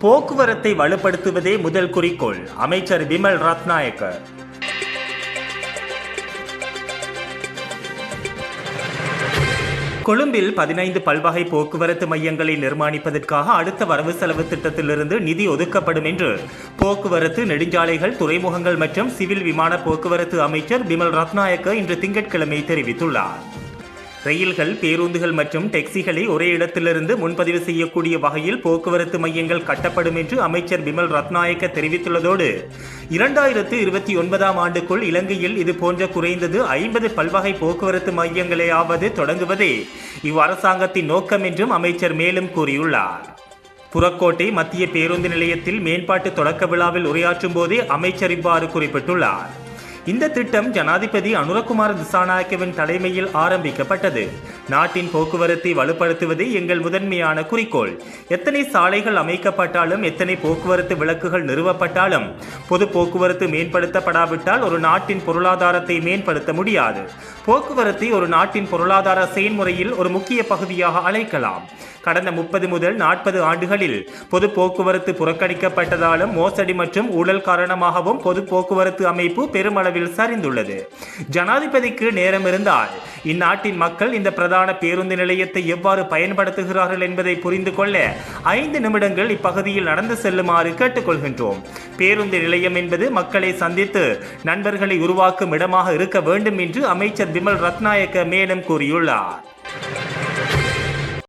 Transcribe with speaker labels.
Speaker 1: போக்குவரத்தை வலுப்படுத்துவதே முதல் குறிக்கோள் அமைச்சர் விமல் ரத்நாயக்க கொழும்பில் பதினைந்து பல்வகை போக்குவரத்து மையங்களை நிர்மாணிப்பதற்காக அடுத்த வரவு செலவு திட்டத்திலிருந்து நிதி ஒதுக்கப்படும் என்று போக்குவரத்து நெடுஞ்சாலைகள் துறைமுகங்கள் மற்றும் சிவில் விமான போக்குவரத்து அமைச்சர் பிமல் ரத்நாயக்க இன்று திங்கட்கிழமை தெரிவித்துள்ளார். ரயில்கள் பேருந்துகள் மற்றும் டெக்ஸிகளை ஒரே இடத்திலிருந்து முன்பதிவு செய்யக்கூடிய வகையில் போக்குவரத்து மையங்கள் கட்டப்படும் என்று அமைச்சர் பிமல் ரத்நாயக்க தெரிவித்துள்ளதோடு இரண்டாயிரத்து இருபத்தி ஒன்பதாம் ஆண்டுக்குள் இலங்கையில் இது போன்ற குறைந்தது ஐம்பது பல்வகை போக்குவரத்து மையங்களையாவது தொடங்குவதே இவ்வரசாங்கத்தின் நோக்கம் என்றும் அமைச்சர் மேலும் கூறியுள்ளார். புறக்கோட்டை மத்திய பேருந்து நிலையத்தில் மேம்பாட்டு தொடக்க விழாவில் உரையாற்றும் போதே அமைச்சர் இவ்வாறு குறிப்பிட்டுள்ளார். இந்த திட்டம் ஜனாதிபதி அனுரகுமார் திசாநாயக்கவின் தலைமையில் ஆரம்பிக்கப்பட்டது. நாட்டின் போக்குவரத்தை வலுப்படுத்துவதே எங்கள் முதன்மையான குறிக்கோள். எத்தனை சாலைகள் அமைக்கப்பட்டாலும் எத்தனை போக்குவரத்து விளக்குகள் நிறுவப்பட்டாலும் பொது போக்குவரத்து மேம்படுத்தப்படாவிட்டால் ஒரு நாட்டின் பொருளாதாரத்தை மேம்படுத்த முடியாது. போக்குவரத்தை ஒரு நாட்டின் பொருளாதார செயல்முறையில் ஒரு முக்கிய பகுதியாக அழைக்கலாம். கடந்த முப்பது முதல் நாற்பது ஆண்டுகளில் பொது போக்குவரத்து புறக்கணிக்கப்பட்டதாலும் மோசடி மற்றும் ஊழல் காரணமாகவும் பொது போக்குவரத்து அமைப்பு பெருமளவில் சரிந்துள்ளது. ஜனாதிபதிக்கு நேரம் இருந்தால் இந்நாட்டின் மக்கள் இந்த பிரதான பேருந்து நிலையத்தை எவ்வாறு பயன்படுத்துகிறார்கள் என்பதை புரிந்து கொள்ள ஐந்து நிமிடங்கள் இப்பகுதியில் நடந்து செல்லுமாறு கேட்டுக்கொள்கின்றோம். பேருந்து நிலையம் என்பது மக்களை சந்தித்து நண்பர்களை உருவாக்கும் இடமாக இருக்க வேண்டும் என்று அமைச்சர் விமல் ரத்நாயக்க மேலும் கூறியுள்ளார்.